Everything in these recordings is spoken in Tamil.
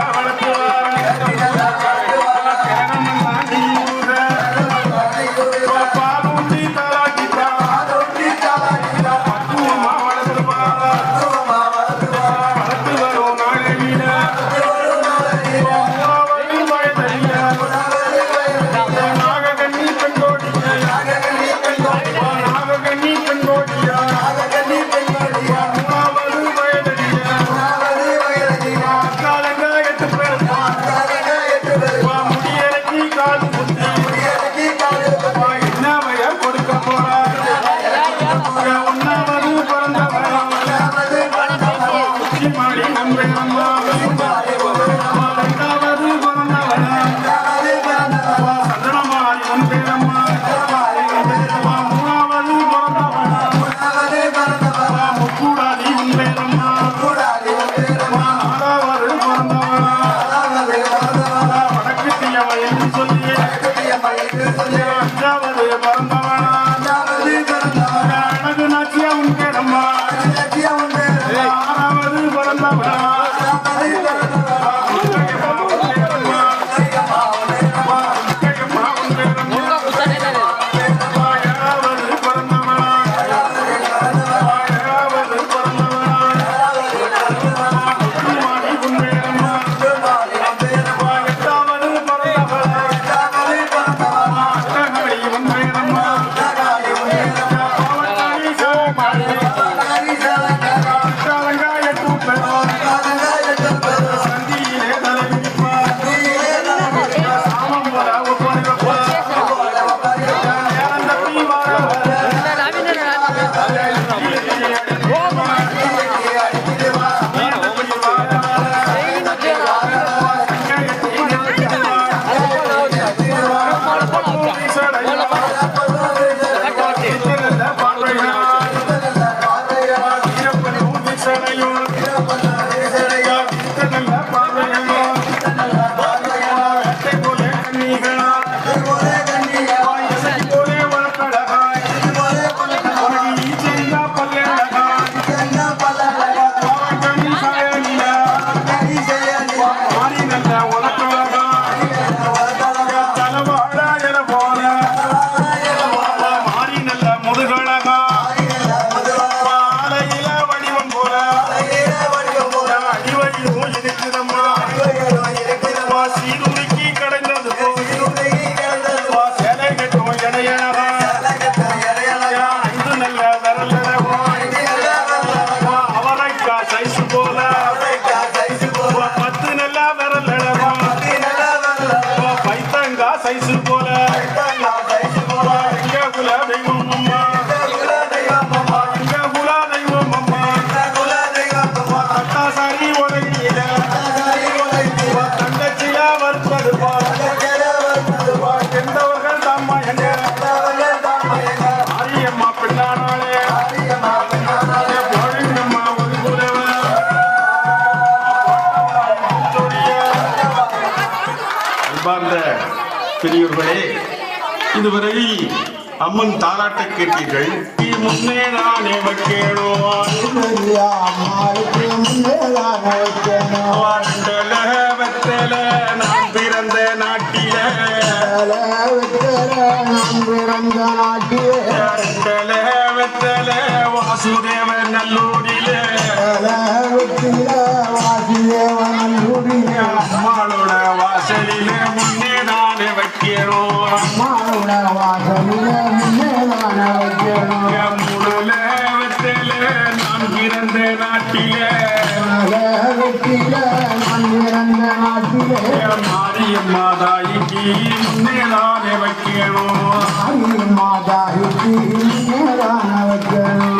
Cámara, பெரியவர்களே இதுவரை அம்மன் தாராட்ட கேட்டீர்கள் நீ முன்னே நானே வைக்கேடுவான் வெத்தல நான் பிறந்த நாட்டில. வாண்டல வெத்தல வாசுதேவ நல்லூரில. அம்மாளோட மாதாயிக்கு வைக்கிறோம். முடல வெத்தல நான் பிறந்த முன்னே நானே வைக்கிறோம்.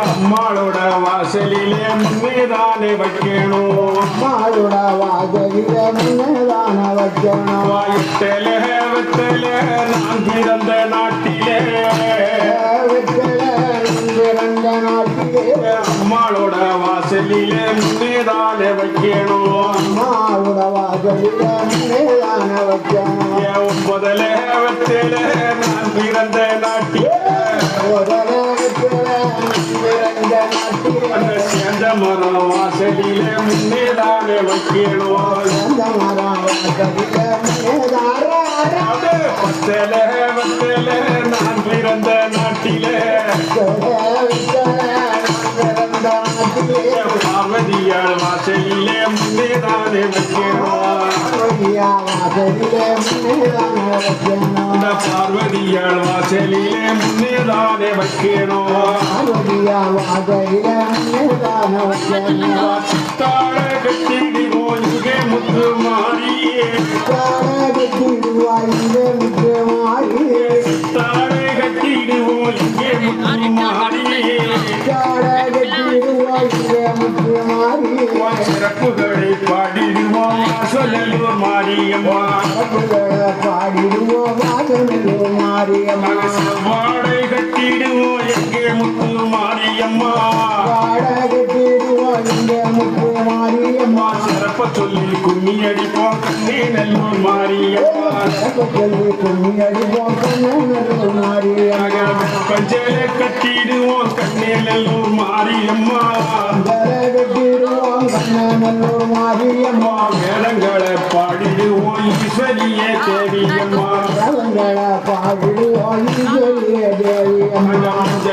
அம்மாளோட வாசலிலே முன்னேதானே வைக்கணும். வாயிட்டல வெத்தல நான் பிறந்த நாட்டிலே. அம்மாளோட வாசலிலே முன்னேதானே வைக்கணும். என் ஒன்பதுல வெத்தல நான் பிறந்த நாட்டிலே அந்த சேர்ந்த மரம் வாசலிலே முன்னேதானே வைக்கணும் அது பத்தல வெத்தல நான் பிறந்த நாட்டிலே பார்வதியாள் வாசலிலே முன்னேதானே வைக்கணும் அந்த பார்வதியாள் வாசலிலே முன்னேதானே வைக்கணும் கட்டிடுவோம் இங்கே முத்து மாறியே. சித்தாழ கட்டிடுவோம் இங்கே முத்து மாறியே. சிறப்புகளை பாடிடுவோம் சொல்லலூர் மாரியம்மா வாடை கட்டிடுவோம். எங்கே முத்து மாரியம்மா அம்மா சிறப்ப சொல்லி கும்மி அடிப்போம். கண்ணே நல்லூர் மாரியம்மா. பஞ்சல கட்டிடுவோம் கண்ணே நல்லூர் மாரியம்மா. வேளங்களை பாடிடுவோம் ஈஸ்வரியே தேவியம்மா.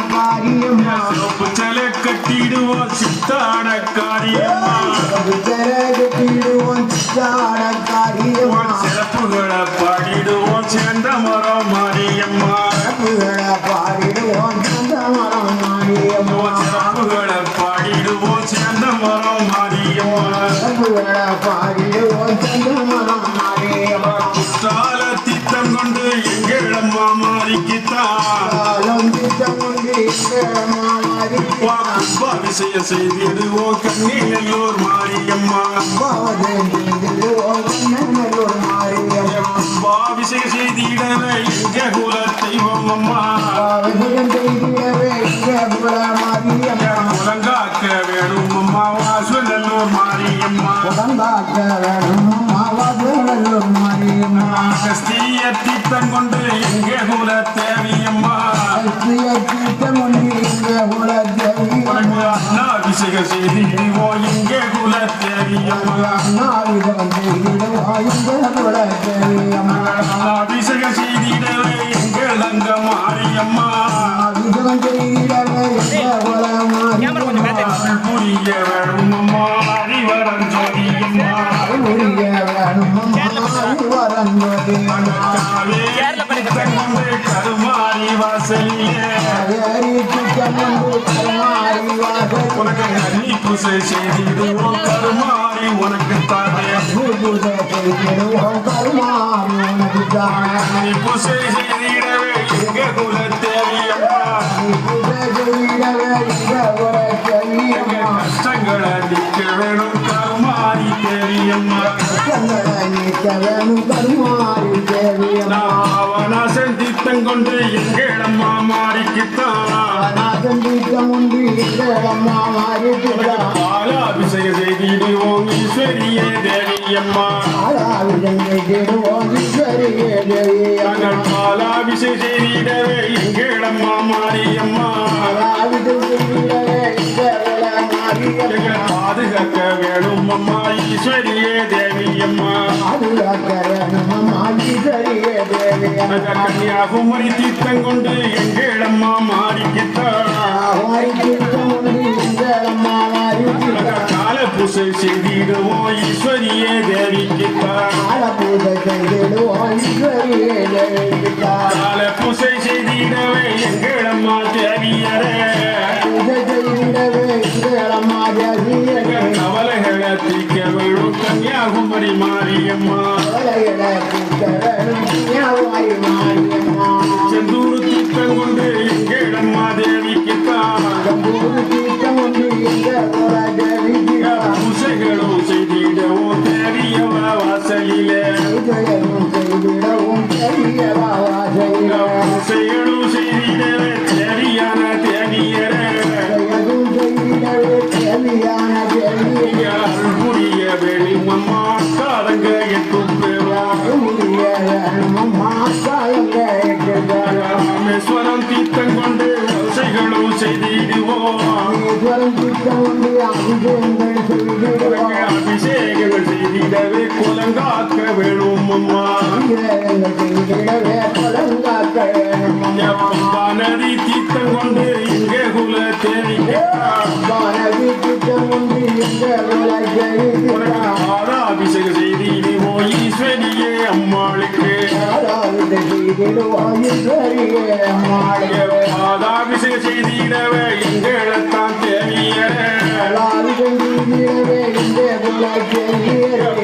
செல கட்டிடுவோம் விஷய செய்திடுவோம் கண்ணில் எல்லோர் மாரியம்மா அபிஷேக செய்திடவே எங்கள் அங்க மாரியம்மா அருள் புரிய வேணும் அம்மா உனக்கு அன்னி பூசை செய்திடுவோம் கருமாறி உனக்கு தானே அன்னி பூசை செய்திடவே எங்க குல பாலாபிஷேக செய்திடவே எங்களம்மா மாரியம்மா. எங்களை பாதுகாக்க வேணும் அம்மா ஈஸ்வரியே தேவியம்மா. கன்னியாகுமரி தீர்த்தம் கொண்டு எங்களம்மா மாறிக்கித்தான் கால பூசை செய்திடுவோம் ஈஸ்வரியே தேவிக்கித்தான் கால பூசை செய்திடவே எங்களம்மா தேவியரே எங்கள் கவலைகளை தீர்க்க வேணும் கன்னியாகுமரி மாரியம்மா செந்தூர் தீர்த்தம் கொண்டு எங்களம்மா தேவிக்குத்தான் பூசைகளும் வாசலிலே. பூசைகளும் செய்திடவே தேவியான தேவியரே அருள் புரிய வேணும் காலங்க எட்டும் பெறுவோம் ராமேஸ்வரம் தீர்த்தம் கொண்டு பூசைகளும் செய்திடுவோம். அபிஷேகங்கள் செய்திடவே குலங்காக்க வேணும் அம்மா நதி தீர்த்தம் கொண்டு இங்கே குல தேவிக்கிட்டார் பாதாபிஷேக செய்திடுவோம் ஈஸ்வரியே அம்மாளுக்கு பாதாபிஷேக செய்திடவே எங்களைத்தான் தேவியரே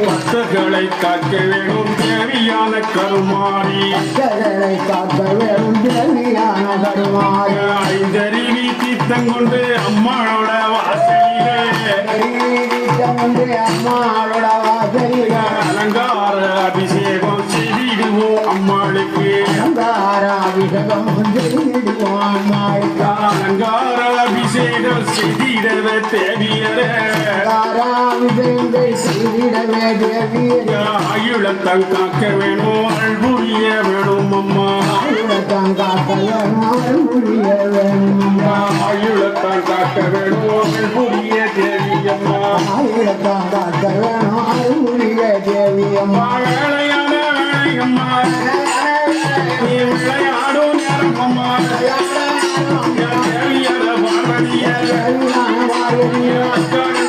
பக்தர்களை காக்க வேணும் தேவியான கருமாறி. ஐந்தறிவி தீர்த்தம் கொண்டு அம்மாளோட வாசலிலே. அலங்கார அபிஷேகம் செய்திடுவோம் அம்மாளுக்கு. அலங்கார அபிஷேகம் செய்திடவே தேவியரே. ஆயுளத்தம் காக்க வேணும் அருள் புரிய வேணும் அம்மா ஆயுளத்தான் காக்க வேணும் அருள் புரிய தேவி அம்மா. அம்மா வேலையான வேலையம்மா நீ விளையாடும் நீ